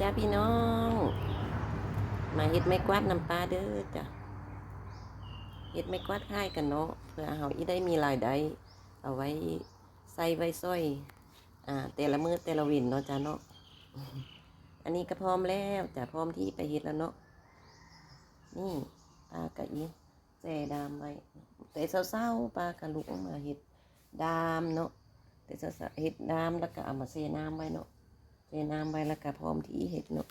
จ้าพี่น้อง มาเฮ็ดไม้กวาดน้ำปลาเด้อจ้ะเฮ็ดไม้กวาดค่ายกันเนาะเพื่อเฮาอีได้มีรายได้เอาไว้ใส่ไว้ซ้อย อ่า แต่ละมือแต่ละวินเนาะจ้ะเนาะอันนี้ก็พร้อมแล้วจ้ะพร้อมที่ไปเฮ็ดแล้วเนาะนี่ปลากระอีแจดามไว้แต่เศร้าๆปลากระลุกออกมาเฮ็ดดามเนาะแต่เศร้าๆเฮ็ดดามแล้วก็เอามาเซน้ำไว้เนาะ เทน้ำไว้แล้วก็พร้อมที่เห็ดเนาะ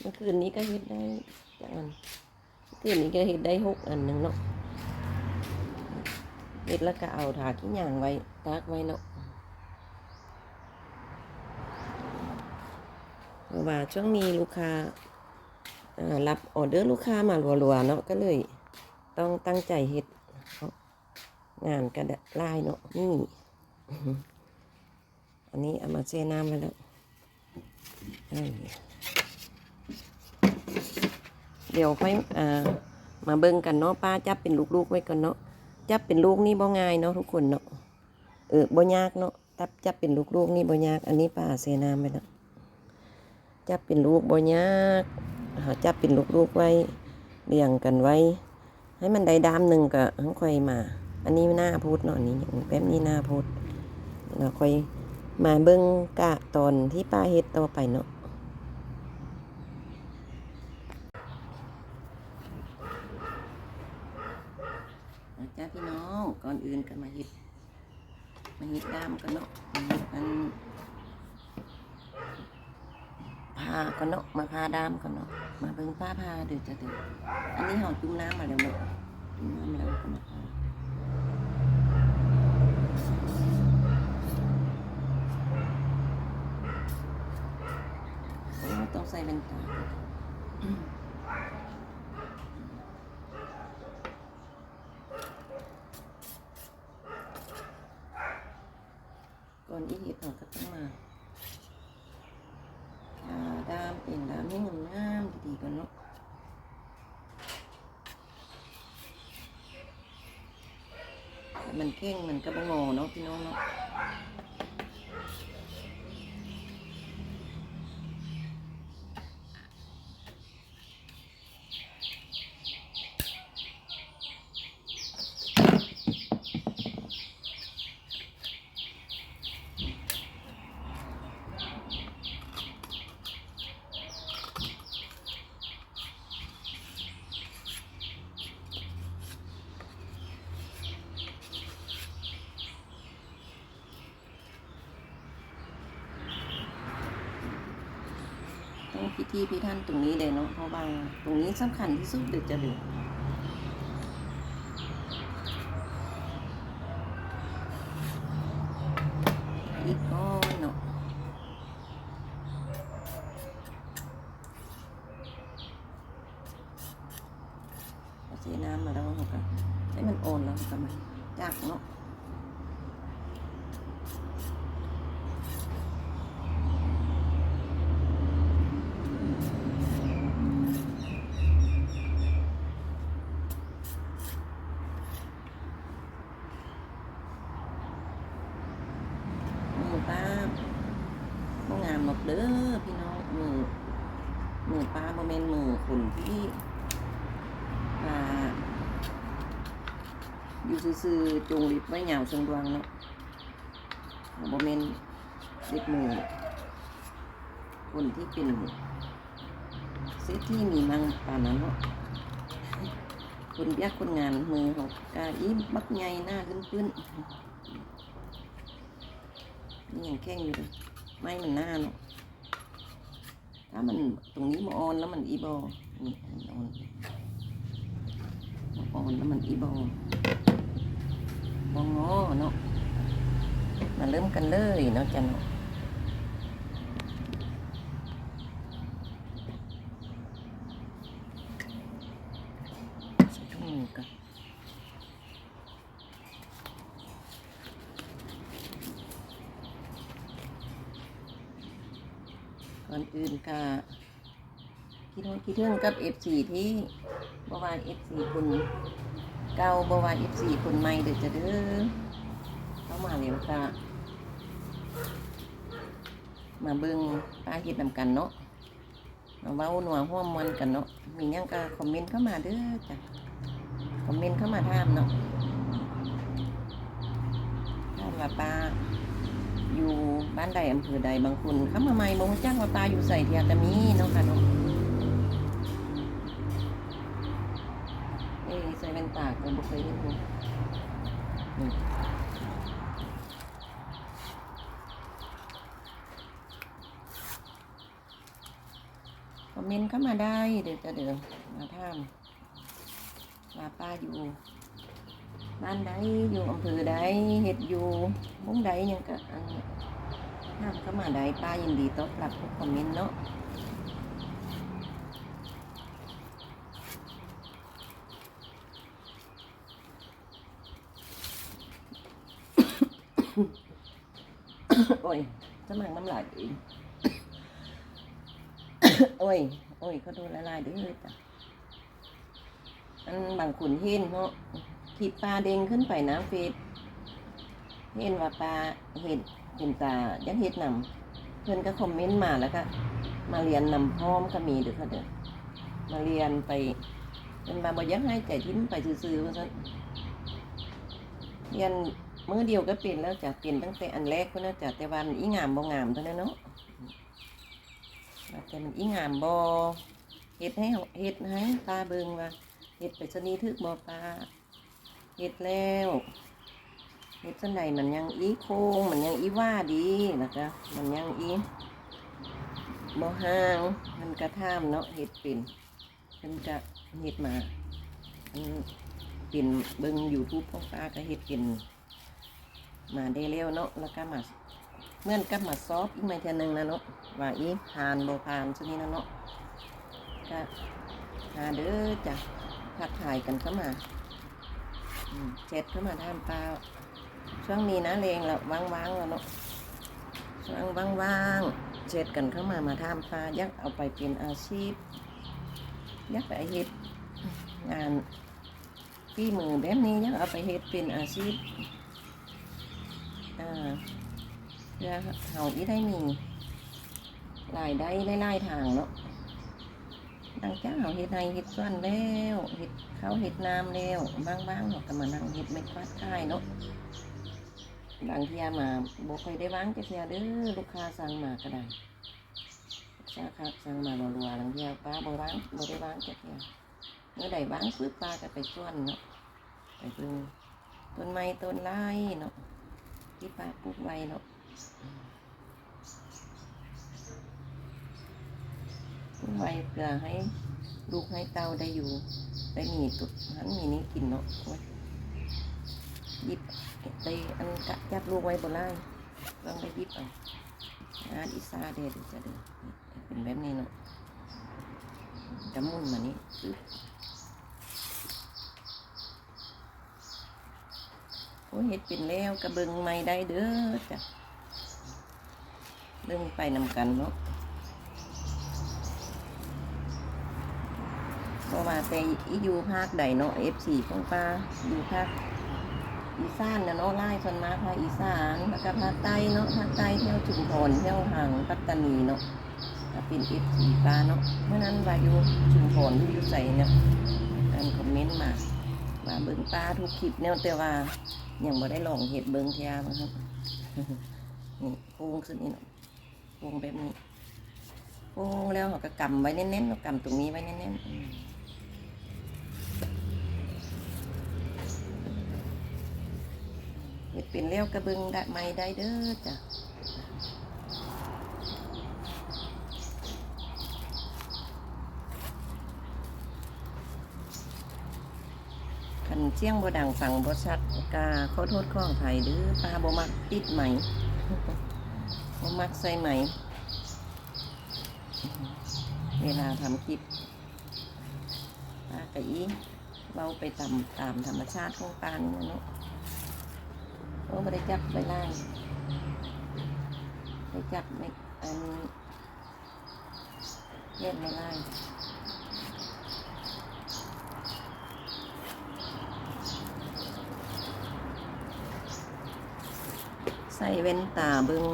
เมื่อคืนนี้ก็เห็ดได้จังอันเมื่อคืนนี้ก็เห็ดได้หกอันหนึ่งเนาะเห็ดแล้วก็เอาถาขี้หยางไว้ตากไว้เนาะเพราะว่าช่วงนี้ลูกค้ารับออเดอร์ลูกค้ามารัวๆเนาะก็เลย ต้องตั้งใจเห็ดงานกระดาษลายเนาะนี่ อันนี้เอามาเซน้ำไว้แล้วเดี๋ยวค่อยอ่ามาเบิ่งกันเนาะป้าจับเป็นลูกๆไว้ก่อนเนาะจับเป็นลูกนี่บ่ง่ายเนาะทุกคนเนาะเออบ่ยากเนาะจับจับเป็นลูกๆนี่บ่ยาก อันนี้ป้าเซน้ำไปแล้วจับเป็นลูกบ่ยากจับเป็นลูกๆไว้เรียงกันไว้ ให้มันได้ดามหนึ่งก็ค่อยมา อันนี้หน้าพูดเนาะอันนี้แป๊บนี้หน้าพูดแล้วค่อย มาเบิ่งกะตอนที่ป้าเฮ็ดต่อไปเนาะจ้าพี่น้องก่อนอื่นก็มาเฮ็ดมาเฮ็ดดามกันเนาะมาเฮ็ดอันพากันเนาะมาพาดามกันเนาะมาเบิ่งป้าพาเดี๋ยวจะเดี๋ยวอันนี้เฮาจุ่มน้ำมาแล้วเนาะจุ่มน้ำแล้วก็มาพาไม่ ก่อนที่เห็ดเราก็ต้องมาดามเปลี่ยนดามให้งามงามดีๆก่อนเนาะมันเข่งมันก็บ่งอเนาะพี่น้องเนาะ พี่พี่ท่านตรงนี้เลยเนาะเพราะว่าตรงนี้สำคัญที่สุดเดือดจะเหลืออีกก้อนเนาะเอาเสีน้ำมาแล้วเราก็ให้มันโอนแล้วก็มาจากเนาะ มือป้าบ่งามหรอก เด้อพี่น้องมือมือป้าบ่แม่นมือคนที่ป้าอยู่ซื่อๆจงลิบไว้เหยาวทรงดวงเนาะบ่แม่นเด็กมือคนที่เป็นเซตที่มีมังปานนั้นเนาะคนเรียกคนงานมือเขากาอีบักใหญ่หน้าขึ้นๆนี่ยังแข้งอยู่เลยไม่มันหน้าเนาะ ถ้ามันตรงนี้มาออนแล้วมันอีบอนี่มันออนมาออนแล้วมันอีบอบองอเนาะมาเริ่มกันเลยเนาะจันเนาะใส่ถุงมือกัน ก่อนอื่นก็คิดว่าคิดเรื่องกับ F4 ที่บวา F4 คุณเก่าบวา F4 คุณใหม่เดี๋ยวจะเด้อเข้ามาเร็วค่ะมาเบิ่งป้าเฮ็ดนำกันเนาะมาเว้าหนัวห่วมมวนกันเนาะมีหยังก็คอมเมนต์เข้ามาเด้อจ้ะคอมเมนต์เข้ามาถามเนาะถามว่าป้า อยู่บ้านใดอำเภอใดบางคนเข้ามาใหม่บ่รู้จักว่าป้าอยู่ไสเทียก็มีเนาะค่ะเนาะเอ้ใส่แว่นตาก็บ่เคยเห็นเลยนี่คอมเมนต์เข้ามาได้เดี๋ยวจะเดินมาถามว่าป้าอยู่ บ้านใดอยู่อำเภอใดเฮ็ดอยู่มุ้งใดยังก็อันถามเข้ามาได้ป้ายินดีตอบรับทุกคอมเมนต์เนาะโอ้ยจะมังน้ำลายอีกโอ้ย โอ้ยเขาดนละลายเด้วยจ้ะอันบางขุนห็นเนาะ ขีดปลาเด้งขึ้นไปน้ำเฟซเห็นว่าปลาเห็ดเห็นตายักเห็ดนำเพื่อนก็คอมเมนต์มาแล้วก็ มาเรียนนำพร้อมก็มีเด้อค่ะเด้อมาเรียนไปเป็นมาบอยักให้ใจทิ้มไปซื้อๆว่าซั่นเรียนมื้อเดียวก็เป็นแล้วจ้ะเป็นตั้งแต่อันแรกก็นะจ้ะแต่วันอีงามบ่งามเท่านั้นเนาะว่าแต่มันอีงามบอเฮ็ดให้เฮาเฮ็ดให้ปลาเบิงว่าเฮ็ดไปชนีทึกบอปลา เฮ็ดแล้วเฮ็ดจังใดมันยังอีโค้งมันยังอีว่าดีนะคะมันยังอีบ่ห่างมันกระท่ามเนาะเฮ็ดเป็นเพิ่นก็เฮ็ดมาอันเป็นเบิ่ง YouTube ของปลาก็เฮ็ดเป็นมาได้แล้วเนาะแล้วก็มาเมื่อนกับมาซอฟอีกไม่เท่านึงนะเนาะว่าอีพานโบพานชนิดนะเนาะก็หาเด้อจ้ะทักทายกันเข้ามา เช็ดเข้ามาท่ามปลาช่วงนี้นะเลงแล้วว่างๆแล้วเนาะช่วงว่างๆเช็ดกันเข้ามามาทามปลายักเอาไปเป็นอาชีพ ยักไปเฮ็ดงานที่มือแบบนี้ยักเอาไปเฮ็ดเป็นอาชีพอ่าเพื่อเฮาอีได้มีรายได้ไล่ๆทางเนาะดังจ้าเฮาเฮ็ดให้เฮ็ดส่วนแล้วเฮ็ด เขาเฮ็ดน้ำแล้วบางๆเนาะก็มานั่งเฮ็ดไม่ควัดค่ายเนาะบางเที่ยมาบ่ค่อยได้วางจักเที่ยเด้อลูกค้าสั่งมาก็ได้ลูกค้าครับสั่งมารัวๆบางเที่ยป้าบ่วางบ่ได้วางจักเที่ยเมื่อใดวางปึ๊บป้าก็ไปส่วนเนาะไปเบิ่งต้นไม้ต้นไม้เนาะที่ป้าปลูกไว้เนาะไว้เพื่อให้ลูกให้เตาได้อยู่ ได้มีตุดหันมีนี้กินเนาะโอ้ยิบไปอันกะจับลูกไว้บนไล่ลองได้ยิบเอางานอีซาเดดจะเดือเป็นแบบนี้เนาะกระมุนมานี่ปึ๊บโอ้ยเห็ดเป็นแล้วกระเบิงไม่ได้เด้อจ้ะเรื่องไปนำกันเนาะ เพ ราะว่าแต่อีอยู่ภาคใดเนาะ F4 ของป้าอยู่ภาคอีสานนะเนาะไล่คนมาภาคอีสานแล้วก็ภาคใต้เนาะภาคใต้เที่ยวชุมพรเที่ยวหางปัตตานีเนาะก็เป็น F4 ป้าเนาะเมื่อนั้นวาอยู่ชุมพรอยู่ใส่เนี่ยการคอมเมนต์มาว่าเบิ่งป้าทุกคลิปเนี่ยแต่ว่ายังบ่ได้ลองเห็ดเบิ่งเทียมครับนี่โค้งขึ้นนี่เนาะโค้งแบบนี้โค้งแล้วเราก็กำไว้แน่นๆเรากำตรงนี้ไว้แน่นๆ ฮ็ดเป็นแล้วกระเบิงได้ไม่ได้เด้อจ้ะขันเจียงบ่ดังฟังบ่ชัดกาขอโทษข้องไทยเด้อปลาบ่มักติดไหมบ่มักใส่ไหม เวลาทำคลิปปลากะอีเบาไปตามตามธรรมชาติของปลานี่นะเนาะ โอ้ไม่ได้จับไปไล่ไปจับไม่อันเล่นไม่ไล่ใส่เว้นตาเบิง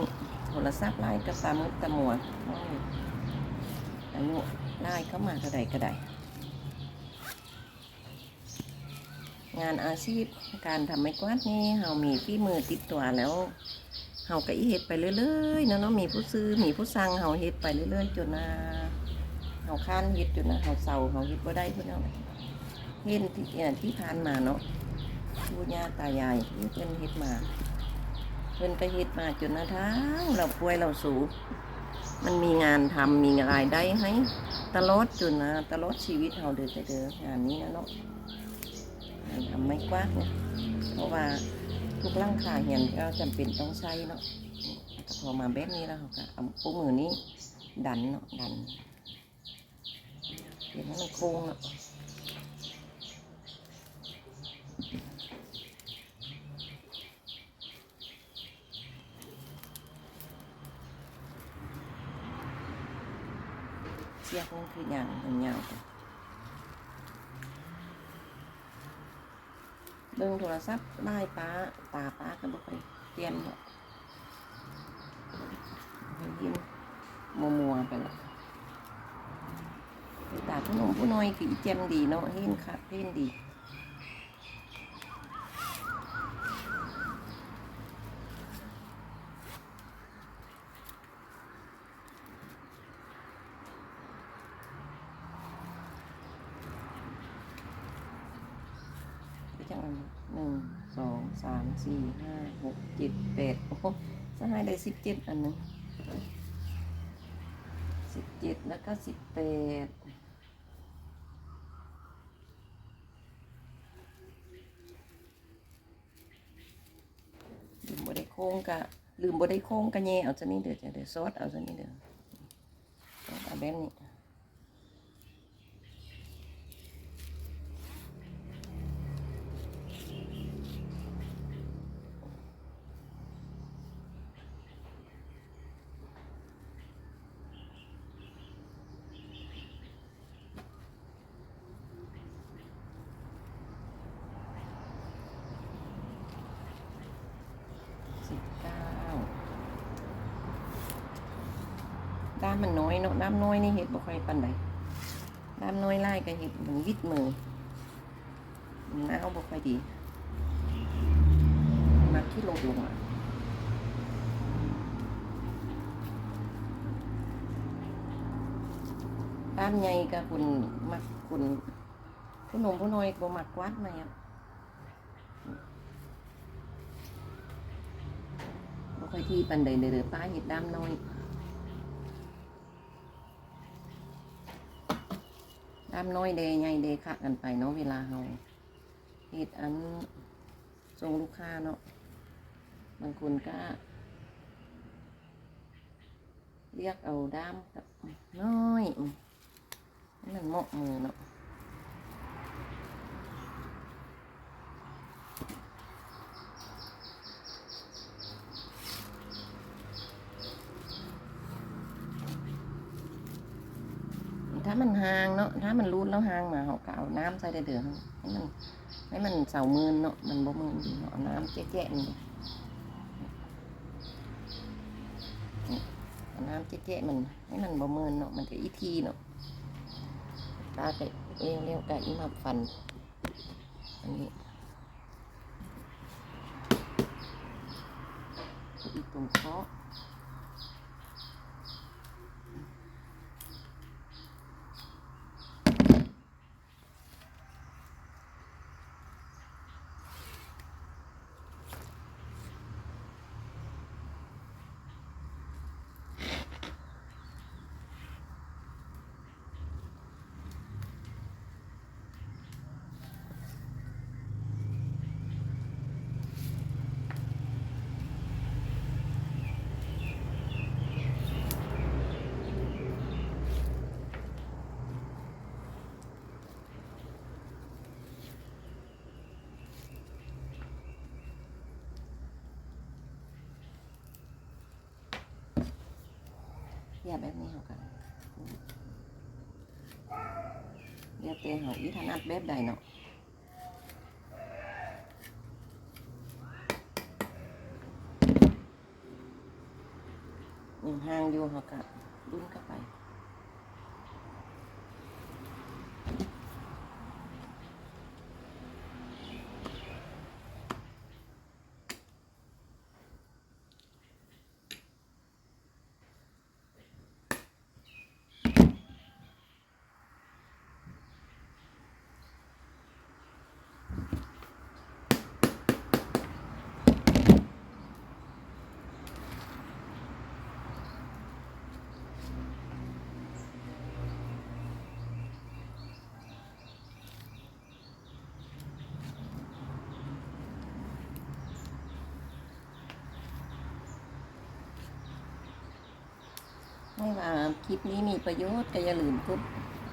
โทรศัพท์ไล่กับตามุดตามัวโอ้ยอายุไล่เข้ามาก็ได้ก็ได้ งานอาชีพ การทำไม้กวาดนี่เฮามีฝีมือติดตัวแล้วเฮาก็อีเฮ็ดไปเรื่อยๆเนาะเนาะมีผู้ซื้อมีผู้สั่งเฮาเฮ็ดไปเรื่อยๆจนน่าเฮาค้านเฮ็ดจนน่าเฮาเศร้าเฮาเฮ็ดบ่ได้พิ่นเอาะเฮ็ดที่เอ่อที่ผ่านมาเนาะปู่ย่าตายายเพิ่นเฮ็ดมาเพิ่นก็เฮ็ดมาจนนาทางเราป่วยเราสูมันมีงานทำมีรายได้ให้ตลอดจนนะตลอดชีวิตเฮาเดินไปเด้องานนี้นะเนาะ ทำไม่กว้างเนี่ยเพราะว่าทุกร่างคาเห็นก็จำเป็นต้องใช้เนาะพอมาแบบนี้แล้วเขาก็เอาปุ้มือนี้ดันเนาะดันเดี๋ยวให้มันโค้งเนาะเสียกนั่นคืออย่างมันยาวจ้ะเบิ่งโทรศัพท์ได้ป้าตาป้าก็บ่ค่อยเปลี่ยนเนาะบ่ยยินมัวมัวไปละตาผู้หนุ่มผู้น้อยคืออีแจมดีเนาะเห็นค่ะเห็นดีก็จังอัน หนึ่งสองสามสี่ห้าหกเจ็ดแปดโอ้โหสหายได้สิบเจ็ดอันหนึ่งสิบเจ็ดแล้วก็สิบแปดลืมบ่ได้โค้งกะลืมบ่ได้โค้งกะแย่เอาซะนี่เด้อจ้ะเดี๋ยวซอสเอาซะนี่เด้อซอสเอาแบบนี้ สิบเก้า ด้ามมันน้อยเนาะด้ามน้อยนี่เห็ดบ่ค่อยปานใดด้ามน้อยไล่ก็เห็ดมันวิดมือมันน้าวบ่ค่อยดีมักที่ลงลงอะด้ามใหญ่กับคุณมักคุณผู้หนุ่มผู้น้อยบ่มักวาดมาอะบ่ค่อยที่ปันใดเด้อเด้อป้าเห็ดดำน้อย ดำน้อยเดยใหญ่เดคะกันไปเนาะเวลาเฮาเห็ดอันส่งลูกค้าเนาะบางคนก็ เรียกเอาดำกับน้อย มันเหมาะมือเนาะ ถ้ามันหางเนาะถ้ามันรูดแล้วหางมาเขาก็เอาน้ำใส่เดือดให้มันให้มันเสามืนเนาะมันบ่มืนดีเนาะเอาน้ำแจ๊ะๆนี่เอาน้ำแจ๊ะๆมันให้มันบ่มืนเนาะมันก็อีทีเนาะตาไปเองเรียวกับอีมาฟันอันนี้อีตรงเคาะ ย่าแบบนี้เขากันเรียกเตะเขาอีถนัดแบบใดเนาะยังห่างอยู่เขากันรุ่นเข้าไป ไม่ว่าคลิปนี้มีประโยชน์ก็อย่าลืมกด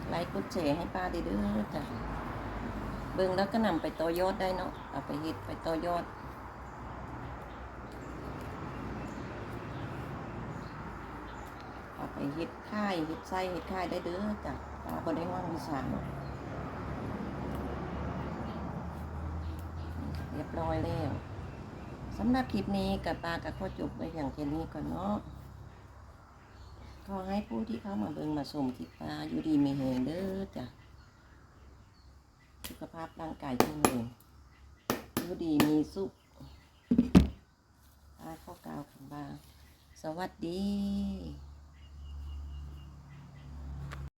ไลค์กดแชร์ให้ป้าเด้อจ้ะเบิ่งแล้วก็นำไปต่อยอดได้เนาะเอาไปเฮ็ดไปต่อยอดเอาไปเฮ็ดค่ายเฮ็ดไส้เฮ็ดค่ายได้เด้อจ้ะป้าบ่ได้ว่างวิชาเนาะเรียบร้อยแล้วสำหรับคลิปนี้กับป้ากับข้อจบไว้อย่างแค่นี้ก่อนเนาะ ขอให้ผู้ที่เข้ามาเบิงมาชมคลิปปลาอยู่ดีมีแหงเด้อจ้ะสุขภาพร่างกายแข็งแรงอยู่ดีมีสุขอาข้อกาวของบ้าสวัสดี